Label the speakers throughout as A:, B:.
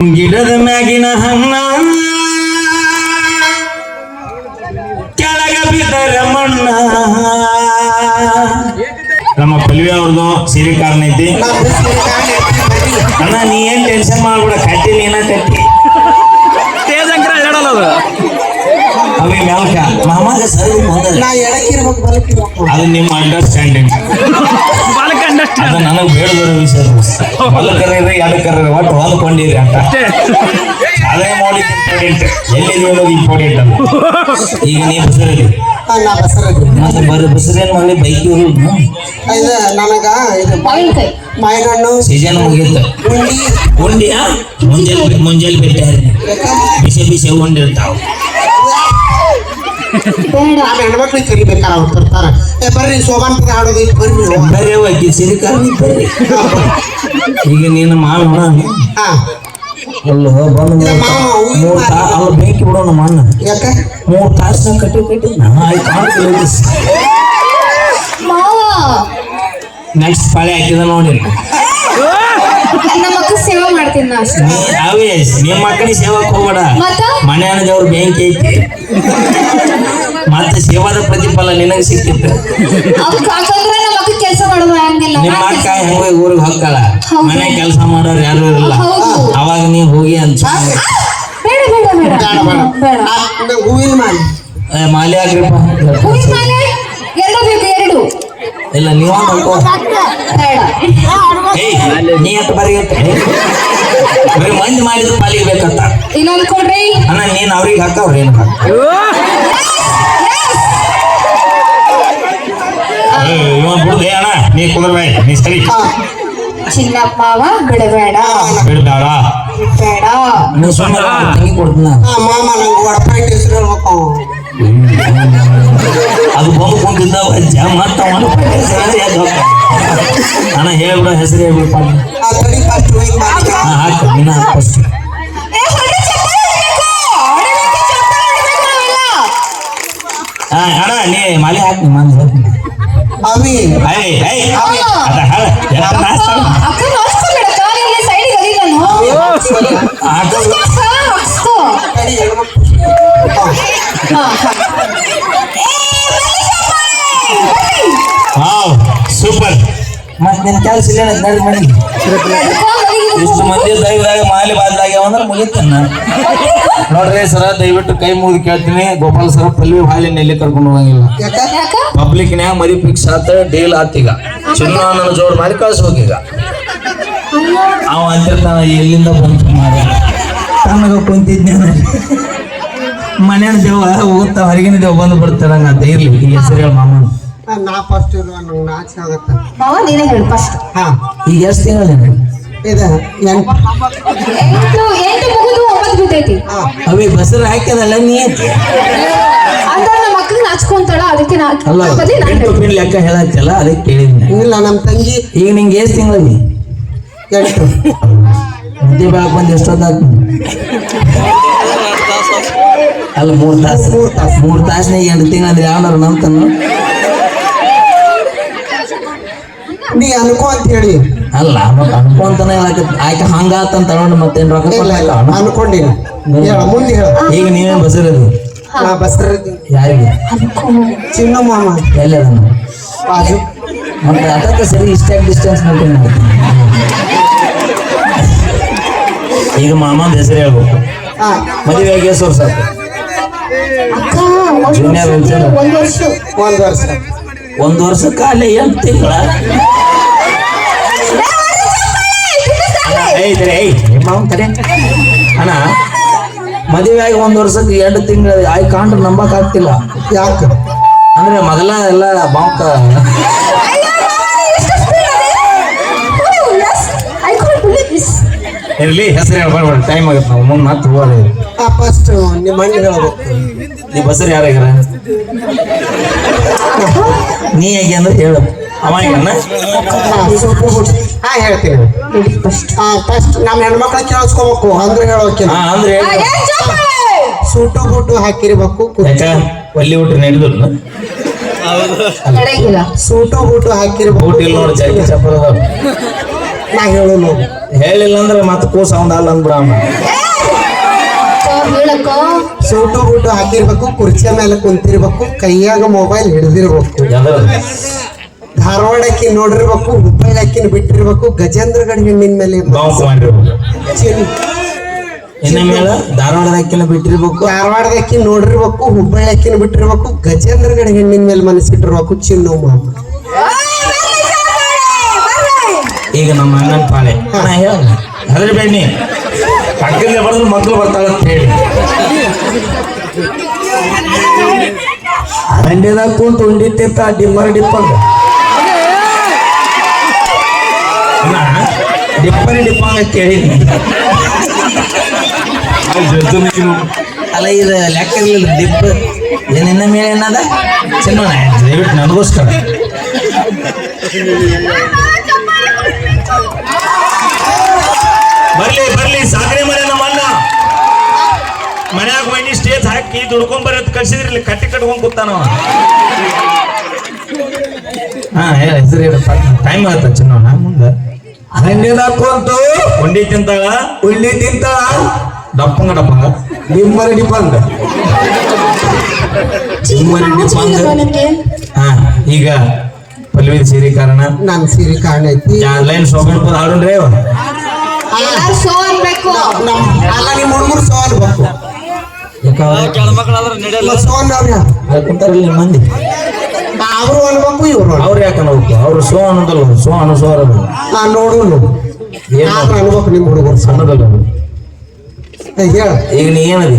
A: ಗಿಡದ ಮ್ಯಾಗಿನ ಹಣ್ಣ. ಕೆಳಗ ಬಿದ್ದರ ಮಣ್ಣ. ನಮ್ಮ ಪಲ್ವಿ ಅವ್ರದ್ದು ಸೀರೆ ಕಾರಣ ಐತಿ. ಅಣ್ಣ ನೀ ಏನ್ ಟೆನ್ಷನ್ ಮಾಡ್ಬಿಡ ಕಟ್ಟಿ ನೀನ ಕಟ್ಟಿ. ಅವಿ ಮ್ಯಾಲ್ಕ ಮಾಮಾಗ ಸರಿ ಅದು ನಿಮ್ಮ ಅಂಡರ್ಸ್ಟ್ಯಾಂಡಿಂಗ್ ಅದು ನನಗೆ ಬೇಡದಿರೋ ವಿಷಯ ಹೊಲ ಕರೀರಿ ಎಡ ಕರೀರಿ ಒಟ್ಟು ಹೊಲ್ಕೊಂಡಿರಿ ಅಂತ. ಅದೇ ನೋಡಿ ಇಂಪಾರ್ಟೆಂಟ್ ಅಲ್ಲ ಈಗ ನೀ ಬಸರಲ್ಲಿ
B: ಆ, ನಾ ಬಸರದು
A: ಮತ್ತೆ ಬರೀ ಬಸರೇನ್ ಮಾಡಿ ಬೈಕ್
B: ಇದು ನನಗ ಇದು
C: ಮಾವಿನಕಾಯಿ.
A: ಸೀಸನ್ ಮುಗೀತು.
B: ಗುಂಡಿ
A: ಉಂಡಿಯ? ಮುಂಜಾನೆ ಮುಂಜಾನೆ ಬಿಟ್ಟಾರೆ. ಬಿಸಿ ಬಿಸಿ ಉಂಡಿರ್ತಾವ.
B: ನಮ್ಮ ಹೆಣ್ಮಕ್ಳಿಗೆ ಕರಿಬೇಕಾರ ಅವ್ರು ತರ್ತಾರ ಏ ಬರ್ರಿ ಬರ್ರಿ
A: ಹೋಗಿ ಸಿರಿಕಾರ ಬರ್ರಿ. ಈಗ ನೀನು
B: ಹಾ.
A: ಅಲ್ಲ ಬಂದು
B: ಹೂವಿನ
A: ಮೂರು ತಾ ಅಲ್ಲ ಬೆಂಕಿ ಬಿಡೋಣ ಮಣ್ಣ
B: ಯಾಕ?
A: ಮೂರು ತಾಸು ಕಟ್ಟಿ ಕಟ್ಟಿ ನೆಕ್ಸ್ಟ್ ಪಳೆ ಹಾಕಿದ ನೋಡಿ
C: ನಮ್ಮ ಸೇವೆ ಮಾಡ್ತೀನಿ ನಾ ಅಷ್ಟೇ.
A: ನೀ ನಿಮ್ಮ ಮಕ್ಕಳಿಗೆ ಸೇವಕ್ಕೆ ಹೋಗ್ಬೇಡ.
C: ಮತ್ತ?
A: ಮನೆ ದೇವ್ರ ಬೆಂಕಿ ಐತಿ. ಮತ್ತೆ ಸೇವಾದ ಪ್ರತಿಫಲ ನಿನಗೆ ಸಿಕ್ತಿತ್ತು
C: ನಮ್ಮ ಕೆಲಸ ಮಾಡೋದು
A: ನಿಮ್ಮ ಅಕ್ಕ ಹೆಂಗ ಊರಿಗೆ ಹೋಗ್ತಾಳ. ಮನೆ ಕೆಲಸ ಮಾಡೋರು ಯಾರು ಇರಲ್ಲ. ಅವಾಗ ನೀ ಹೋಗಿ ಅಂತ
C: ಬೇಡ ಬೇಡ ಬೇಡ.
B: ಹೂವಿನ ಮಾಲೆ.
A: ಮಾಲೆ ಆಗ್ರಿಪ್ಪ
C: ಹೂವಿನ ಮಾಲೆ? ಎರಡು ಬೇಕು ಎರಡು.
A: ಇಲ್ಲ ನೀವು ಅನ್ಕೋ ನೀ ಅಂತ ಬರೀ ಬರೀ ಮಂದಿ ಮಾಡಿದ್ರೆ ಪಾಲಿಗೆ ಬೇಕಂತ
C: ಇನ್ನೊಂದು ಕೊಡ್ರಿ.
A: ಅಣ್ಣ ನೀನ್ ಅವ್ರಿಗೆ ಏನು ಹಾಕ. ಇವ ಬಿಡುದೆ ಅಣ್ಣ ನೀ ನೀ ಸರಿ.
C: ಬಿಡಬೇಡ.
A: ಬಿಡಬೇಡ.
C: ಬೇಡ
A: ಸುಮ್ಮನೆ ತಂಗಿ ಕೊಡ್ತೀನ.
B: ಹಾ ಮಾಮ ನಂಗೆ ವಡಪಾಯಿ ಹೆಸರು ಹೇಳ್ಬೇಕು.
A: ಅದು ಬಂದು ಕುಂತಿದ್ದಾವ ಅಜ್ಜ ಮತ್ತ ಅಣ್ಣ ಹೇಳ್ಬಿಡ ಹೆಸರು ಹೇಳ್ಬಿಡಪ್ಪ ಹಾಕ ನೀನ ಫಸ್ಟ್. ಹಾ ಅಣ್ಣ ನೀ ಮಳೆ ಹಾಕಿ ಮಂದಿ ಹೇಳ್ತೀನಿ
B: ಅವಿ.
A: ಅದ ಹಾಳ
C: ಅಕ್ಕ ಸೈಡಿಗೆ ಅದಿ ನಾನು
A: ಹಾಕ.
C: ಹಾಕ್ಸ್ಕೊ.
B: ತಡಿ ಹೆಣ್ಮಕ್ಳು ಹಾ.
C: ಹಾ, ಹಾ. ಏ, ಬನ್ನಿ ಚಪ್ಪಾಳೆ, ಬನ್ನಿ.
A: ವಾವ್ ಸೂಪರ್ ಮತ್ತೆ ನಿನ್ ಕೆಲಸ ಇಲ್ಲ ನಡಿ ಮನಿ ಇಷ್ಟು ಮಂದಿ ದೈವದಾಗ ಮಾಲಿ ಬಾದ್ಲಾಗ್ಯಾವ ಅಂದ್ರೆ ಮುಗಿತನ್ನ ನೋಡ್ರಿ ಸರ ದಯವಿಟ್ಟು ಕೈ ಮುಗಿದು ಕೇಳ್ತೀನಿ ಗೋಪಾಲ್ ಸರ ಪಲ್ವಿ ಹಾಲಿ ನೆಲ್ಲಿ ಕರ್ಕೊಂಡು ಹೋಗಂಗಿಲ್ಲ
B: ಯಾಕ
C: ಯಾಕ
A: ಪಬ್ಲಿಕ್ ನ್ಯಾಗ ಮರಿ ಫಿಕ್ಸ್ ಆತ ಡೀಲ್ ಆತೀಗ ಚಿನ್ನ ಜೋಡ್ ಮಾಡಿ ಹೋಗೀಗ ಅವ ಅಂತಿರ್ತಾನ ಎಲ್ಲಿಂದ ಬಂತು ಮಾಡ ತನಗ ಕುಂತಿದ್ನ ಮನ್ಯಾನ ದೇವ ಊತ ಹೊರಗಿನ ದೇವ ಬಂದು ಬಿಡ್ತಾರಂಗ ಅಂತ ಇರ್ಲಿ. ಈಗ ಹೆಸರು ಹೇಳ ಮಾಮನ
B: ನಾ ಫಸ್ಟ್ ಇರುವ ನಂಗೆ ನಾಚ ಆಗತ್ತ.
C: ಮಾವ ನೀನೇ ಹೇಳು ಫಸ್ಟ್
B: ಹಾ.
A: ಈಗ ಎಷ್ಟು ತಿಂಗಳು
B: ಇದು ಎಂಟು.
C: ಎಂಟು ಎಂಟು ಮುಗಿದು ಒಂಬತ್ತು ಬಿದ್ದೈತಿ.
B: ಹಾ.
A: ಅವಿ ಬಸರು ಹಾಕ್ಯದಲ್ಲ ನೀ
C: ನಾಚ್ಕೊಂತಾಳ ಅದಕ್ಕೆ
A: ಅಲ್ಲ ಎಂಟು ಪಿನ್ ಲೆಕ್ಕ ಹೇಳತ್ತಲ್ಲ ಅದಕ್ಕೆ ಕೇಳಿದ್ನಿ.
B: ಇಲ್ಲ ನಮ್ಮ ತಂಗಿ.
A: ಈಗ ನಿಂಗೆ ಎಷ್ಟು ತಿಂಗಳು
B: ಎಂಟು.
A: ಮುದ್ದೆ ಬಾಕ್ ಬಂದು ಎಷ್ಟೊತ್ತಾಗ ಅಲ್ಲ ಮೂರ್ ತಾಸು.
B: ಮೂರ್
A: ತಾಸನಾಗ ಎಂಟು ತಿಂಗಳಂದ್ರೆ ಯಾವ್ದಾರು ನಂತನು
B: ನೀ ಅನ್ಕೋ ಅಂತ ಹೇಳಿ.
A: ಅಲ್ಲ ಮತ್ತೆ ಅನ್ಕೊಂತಾನೆ ಆಯ್ತು ಆಯ್ಕೆ ಹಂಗಾತಂತ ತಗೊಂಡು ಮತ್ತೇನ್ ರೊಕ್ಕ
B: ಇಲ್ಲ ಇಲ್ಲ
A: ಕೊಡ್ಲಾಕ
B: ಅನ್ಕೊಂಡಿನಿ ಹೇಳ ಮುಂದೆ ಹೇಳ.
A: ಈಗ ನೀವೇ ಬಸರದು?
B: ಬಸರದು
A: ಯಾರಿಗೆ?
B: ಚಿನ್ನ ಮಾಮ.
A: ಎಲ್ಲ
B: ಬಾಜು.
A: ಮತ್ತೆ ಅದಕ್ಕೆ ಸರಿ ಇಷ್ಟ ಡಿಸ್ಟೆನ್ಸ್ ಮೇಂಟೈನ್ ಮಾಡ್ತೀನಿ ಈಗ ಮಾಮಂದ ಹೆಸರು ಹೇಳ್ಬೇಕು.
B: ಹಾ.
A: ಮದುವೆ ಆಗಿ ಎಷ್ಟು ವರ್ಷ
C: ಒಂದ್ ವರ್ಷ
A: ಕಾಲ ಎಂಟು ತಿಂಗಳ ಅಣ್ಣ ಮದುವೆ ಆಗಿ ಒಂದು ವರ್ಷಕ್ಕೆ ಎರಡು ತಿಂಗಳ ಆಯ್ ಕಾಂಡ್ರೆ ನಂಬಕ್ ಆಗ್ತಿಲ್ಲ
B: ಯಾಕ
A: ಅಂದ್ರೆ ಮೊದಲ ಎಲ್ಲ ಬಾಂಕ ಇರ್ಲಿ ಹೆಸರು ಹೇಳ್ಬಾರ್ದು ಟೈಮ್ ಆಗುತ್ತೆ ನಾವು ಮುಂದೆ ಮತ್ತೆ ಹೋಗೋದು
B: ಆ ಫಸ್ಟ್ ನಿಮ್ಮ ಅಣ್ಣ ಹೇಳ್ಬೇಕು.
A: ನೀ ಬಸರು ಯಾರಾಗ್ಯಾರ ನೀ ಹೇಗೆ ಅಂದ್ರೆ ಹೇಳು. ಅವ ಹೇಗಣ್ಣ
B: ಹಾ ಹೇಳ್ತೀನಿ. ಹಾ ಫಸ್ಟ್ ನಮ್ಮ ಹೆಣ್ಮಕ್ಳ ಕೇಳಿಸ್ಕೋಬೇಕು. ಅಂದ್ರೆ ಹೇಳೋಕಿಲ್ಲ
A: ಹಾ ಅಂದ್ರೆ ಹೇಳು.
B: ಸೂಟು ಬುಟ್ಟು ಹಾಕಿರ್ಬೇಕು
A: ಯಾಕ? ಒಲ್ಲಿ ಊಟ ನಡೆದ್ರು
C: ನಡೆಯಂಗಿಲ್ಲ
B: ಸೂಟು ಬೂಟು ಹಾಕಿರ್ಬೇಕು
A: ಊಟ ಇಲ್ಲ ನೋಡಿ ಚರ್ಕಿ ಚಪ್ಪಲ್ ಅದಾವ.
B: ನಾ ಹೇಳು ನೋಡು
A: ಹೇಳಿಲ್ಲ ಅಂದ್ರೆ ಮತ್ತೆ ಕೂಸ ಅವನ್ ಅಲ್ಲ ಅಂದ್ಬಿಡ
C: ಹೇಳಕ್ಕ?
B: ಸೂಟು ಬೂಟು ಹಾಕಿರ್ಬೇಕು ಕುರ್ಚಿಯ ಮೇಲೆ ಕುಂತಿರ್ಬೇಕು ಕೈಯಾಗ ಮೊಬೈಲ್ ಹಿಡಿದಿರ್ಬೇಕು. ಧಾರವಾಡಕ್ಕೆ ನೋಡಿರ್ಬೇಕು ಹುಬ್ಬಳ್ಳಿ ಬಿಟ್ಟಿರ್ಬೇಕು ಗಜೇಂದ್ರಗಢ ಹೆಣ್ಣಿನ ಮೇಲೆ
A: ಧಾರವಾಡದಕ್ಕಿನ ಬಿಟ್ಟಿರ್ಬೇಕು?
B: ಧಾರವಾಡದಕ್ಕಿ ನೋಡಿರ್ಬೇಕು ಹುಬ್ಬಳ್ಳಿ ಬಿಟ್ಟಿರ್ಬೇಕು ಗಜೇಂದ್ರಗಢ ಹೆಣ್ಣಿನ ಮೇಲೆ ಮನಸ್ಸಿಟ್ಟಿರ್ಬೇಕು ಚಿನ್ನು ಮಾಮ
A: ಈಗ ನಮ್ಮ ಅಣ್ಣನ ಪಾಳೆ. ಹೇಳ. ಅದ್ರ ಬೇಡಿ ಪಕ್ಕದಿಂದ ಬರೆದ್ರೆ ಮಕ್ಕಳು ಬರ್ತಾಳ ಅಂತ ಹೇಳಿ. ಅರಣ್ಯದಾಗ ಕುಂತು ಉಂಡಿತ್ತಿರ್ತ ಡಿಮ್ಮರ್ ಡಿಪ್ಪಂಗ ಡಿಪ್ಪರಿ. ಡಿಪ್ಪಂಗ ಕೇಳಿ. ಅಲ್ಲ ಇದು ಲೆಕ್ಕ ಇರಲಿಲ್ಲ ಡಿಪ್ ಏನಿನ್ನ ಮೇಲೆ ಏನದ? ಚೆನ್ನ ದಯವಿಟ್ಟು ನನಗೋಸ್ಕರ. ಬರ್ಲಿ ಬರ್ಲಿ ಸಾಗರೆ ಮನೆ ನಮ್ಮ ಅಣ್ಣ. ಮನ್ಯಾಗ ಮಣ್ಣಿ ಸ್ಟೇಜ್ ಹಾಕಿ ದುಡ್ಕೊಂಡ್ ಬರೋದ್ ಕಳ್ಸಿದ್ರಲ್ಲಿ ಕಟ್ಟಿ ಕಟ್ಕೊಂಡ್ ಕೂತಾನ ಅವ. ಹಾ ಹೇಳ ಹೆಸರು ಹೇಳ ಟೈಮ್ ಆಯ್ತ ಚಿನ್ನ ಮುಂದೆ.
D: ಅರಣ್ಯದಾಗ ಕುಂತು
A: ಉಂಡಿ ತಿಂತಾಳ?
D: ಉಂಡಿ ತಿಂತಾಳ.
A: ಡಪ್ಪಂಗ ಡಪ್ಪಂಗ.
D: ನಿಮ್ಮರಿ ಡಿಪಂಗ
C: ನಿನಗೆ
A: ಹಾ ಈಗ ಪಲ್ವಿ ಸೀರೆ ಕಾರಣ.
B: ನನ್ ಸೀರೆ ಕಾರಣ ಐತಿ.
A: ಲೈನ್ ಶಾಪಿಂಗ್
C: ಎಲ್ಲಾರು ಸೋ ಅನ್ಬೇಕು.
B: ನಮ್ ಅಲ್ಲ ನಿಮ್ಮ ಹುಡುಗರು ಸೋ ಅನ್ಬೇಕು.
E: ನಡೆಯಲ್ಲ.
B: ಸೋ ಅನ್ನೋರು
A: ಮಂದಿ.
B: ಅವರು ಅನ್ಬೇಕು ಇವ್ರು ಅನ್ಬೇಕು.
A: ಅವ್ರು ಯಾಕೆ ಸೋನ್ ಅವ್ರು ಸೋ ಅನ್ನೋದಲ್ಲ ಅವ್ರು, ಸೋ ಅನ್ನೋ
B: ನಾ ನೋಡು
A: ಏನ್
B: ನಾನು ಅನ್ಬೇಕು ನಿಮ್ಮ ಹುಡುಗರು
A: ಸಣ್ಣದಲ್ಲ.
B: ಹೇಳ.
A: ಈಗ ನೀ ಏನದಿ?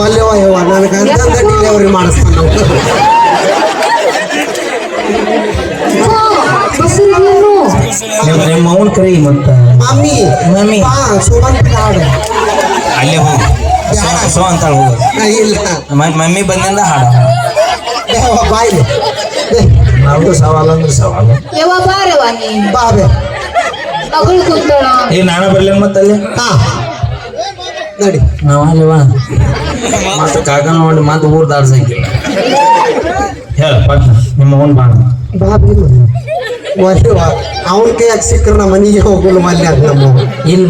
B: ಒಲ್ಲೆ ಯವ್ವ. ನನಗೆ ಅಂತಂದ ಡಿಲಿವರಿ ಮಾಡಿಸ್ತಾನೆ.
C: ಹೆಸರು
A: ನಿಮ್ಮ ನಿಮ್ಮ ಅವನ್ ಕರಿ ಮತ್ತ
B: ಮಮ್ಮಿ
A: ಮಮ್ಮಿ.
B: ಬಾ ಸುಮಂತ್ ಹಾಡು.
A: ಅಲ್ಲೇ ಹೋಗು. ಸೋ ಸೋ ಅಂತ ಹೋಗು.
B: ನಾ ಇಲ್ಲ.
A: ಮ- ಮಮ್ಮಿ ಬಂದಿಂದ ಹಾಡ.
B: ಯವ್ವ, ಬಾಯ್ಲಿ ಏ,
A: ನಾವು ಸವಾಲ್ ಅಂದ್ರೆ ಸವಾಲ್.
C: ಯಾವ ಬಾರವ ನೀ.
B: ಬಾ ಬೇ.
C: ಮಗಳು ಕುಂತೋಣ
A: ಈಗ ನಾನು ಬರ್ಲಿ ಮತ್ತಲ್ಲಿ
B: ಹಾ. ನಡಿ.
A: ನಾವು ಅಲ್ಲಿವಾ? ಮತ್ತೆ ಕಾಕ ನೋಡಿ ಮತ್ತೆ ಊರ್ ದಾಡ್ಸಂಗಿಲ್ಲ ಹೇಳ ಪಟ್ನ ನಿಮ್ಮ ಅವನ್ ಬಾಣ
B: ಬಾ ಬೇ. ಒಲ್ಲೆ ಅವನ ಕೈಯಾಗ ಸಿಕ್ಕರೆ ನಮ್ಮ ಮನೆಗೆ ಹೋಗಲು ಮಲ್ಯ ಅಂತ ನಮ್ಮ
A: ಇಲ್ಲ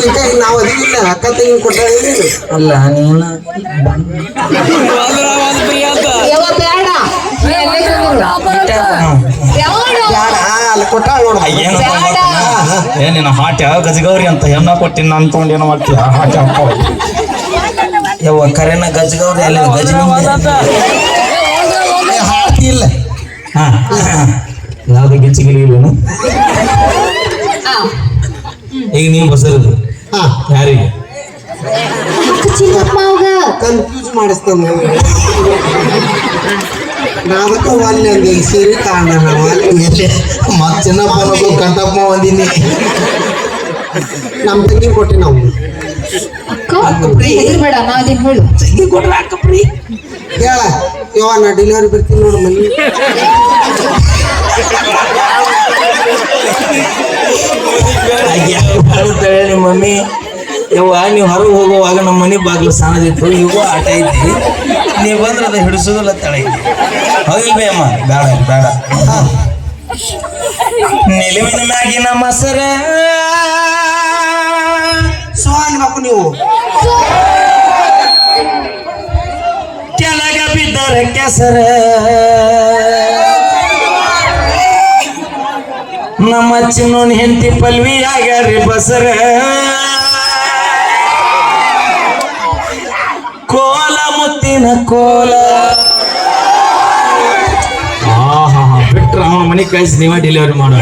B: ಈಗ ನಾವು ಅದಿಲ್ಲ ಅಕ್ಕ ತಂಗಿ ಕೊಟ್ಟ
A: ಅಲ್ಲ ನೀನ
C: ಯಾವ ಬೇಡ? ನೀ ಅಲ್ಲೇ ಕುಂದ್ರು.
A: ಹ್ಮ್.
B: ಅಲ್ಲಿ ಕೊಟ್ಟಾಳ ನೋಡ.
A: ಏನು ಏನಿನ ಹಾಟ್ಯ ಗಜಗೌರಿ ಅಂತ ಹೆಣ್ಣ ಕೊಟ್ಟಿನ ನಾನು ಏನು ಏನೋ ಮಾಡ್ತೀಯ? ಹಾಟ್ಯ ಅಪ್ಪ. ಯವ್ವ ಕರೆನ ಗಜಗೌರಿ ಅಲ್ಲಿ ಗಜ
B: ಹಾಕಿ ಇಲ್ಲ.
A: ಹಾ.
C: ಆ,
A: ಈಗ ನೀವು ಬಸರದು.
B: ಹಾ.
A: ಯಾರಿಗೆ?
C: ಅವ್ಗ.
B: ಕನ್ಫ್ಯೂಸ್ ಮಾಡಿಸ್ತಾನ ಅಲ್ಲಿ ಸೀರೆ ಕಾರಣ ನಾವು ಅಲ್ಲಿ
A: ಮತ್ ಚಿನ್ನಪ್ಪ ಅನ್ನೋದು ಕಂಟಪ್ಪ ಒಂದಿನಿ
B: ನಮ್ಮ ತಂಗಿ ಕೊಟ್ಟಿ ನಾವು
C: ಹೇಳು.
B: ಹೇಳ ಯವ್ವ ನಾ ಡೆಲಿವರಿ ಬರ್ತೀನಿ ನೋಡು ಮನೆ.
A: ಹೇಳಿ ನಿಮ್ಮ ಮಮ್ಮಿ ಯವ್ವ ನೀವು ಹೊರಗೆ ಹೋಗುವಾಗ ನಮ್ಮ ಮನೆ ಬಾಗಿಲು ಸಣ್ಣದಿತ್ತು ಇವು ಆಟ ಐತಿ ನೀವು ಬಂದ್ರೆ ಅದು ಹಿಡಿಸೋದಿಲ್ಲ ತಳ ಐತಿ ಹೌದಿಲ್ಲ ಬೇ ಅಮ್ಮ ಬೇಡ ಬೇಡ ನಿಲುವಿನ ಮ್ಯಾಗಿನ ಮಸರ
B: ಸೊ ಅನ್ಬೇಕು ನೀವು
A: ಕೆಳಗ ಬಿದ್ದರ ಕೆಸರ. ನಮ್ಮ ಚಿನ್ನೋನ್ ಹೆಂಡತಿ ಪಲ್ವಿ ಆಗ್ಯಾರಿ ಬಸರ. ಕೋಲ ಮುತ್ತಿನ ಕೋಲ. ಆಹಾ ಬಿಟ್ರ ಅವನ ಮನೆ ಕಳಿಸಿ ನೀವ ಡೆಲಿವರಿ ಮಾಡೋ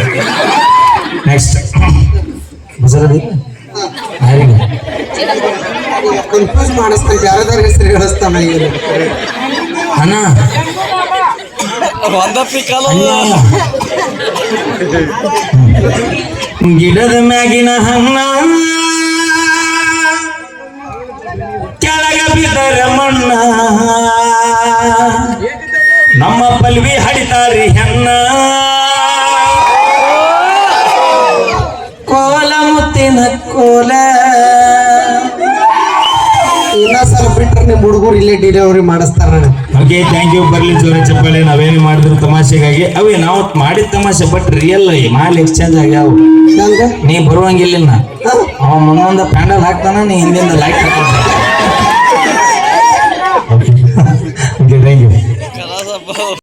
A: ನೆಕ್ಸ್ಟ್ ಬಸರದಿ
B: ಕನ್ಫ್ಯೂಸ್ ಮಾಡಿಸ್ತಾನೆ ಯಾರದಾರ ಹೆಸರು ಹೇಳಿಸ್ತಾನ
A: ಅಣ್ಣ.
E: ಒಂದಪ್ಪಿ ಪಿಕ್ಕಲ್ಲ
A: ಗಿಡದ ಮ್ಯಾಗಿನ ಹಣ್ಣ. ಕೆಳಗ ಬಿದ್ದರ ಮಣ್ಣ. ನಮ್ಮ ಪಲ್ವಿ ಹಡಿತಾರಿ ಹೆಣ್ಣ.
B: ನಿಮ್ಮ ಹುಡುಗರು ಇಲ್ಲೇ ಡಿಲಿವರಿ ಮಾಡಿಸ್ತಾರ
A: ಓಕೆ ಥ್ಯಾಂಕ್ ಯು ಬರ್ಲಿ ಜೋರ ಚಪ್ಪಾಳೆ. ನಾವೇನು ಮಾಡಿದ್ರು ತಮಾಷೆಗಾಗಿ. ಅವೇ ನಾವು ಮಾಡಿದ ತಮಾಷೆ ಬಟ್ ರಿಯಲ್ ಮಾಲ್ ಎಕ್ಸ್ಚೇಂಜ್ ಆಗ್ಯಾವ. ನೀ ಬರುವಂಗಿಲ್ಲ. ಅವ ಮುಂದೊಂದ ಪ್ಯಾಂಡಲ್ ಹಾಕ್ತಾನ ನೀ ಹಿಂದಿಂದ ಲೈಕ್ ಹಾಕ್ತಾನ. Okay thank you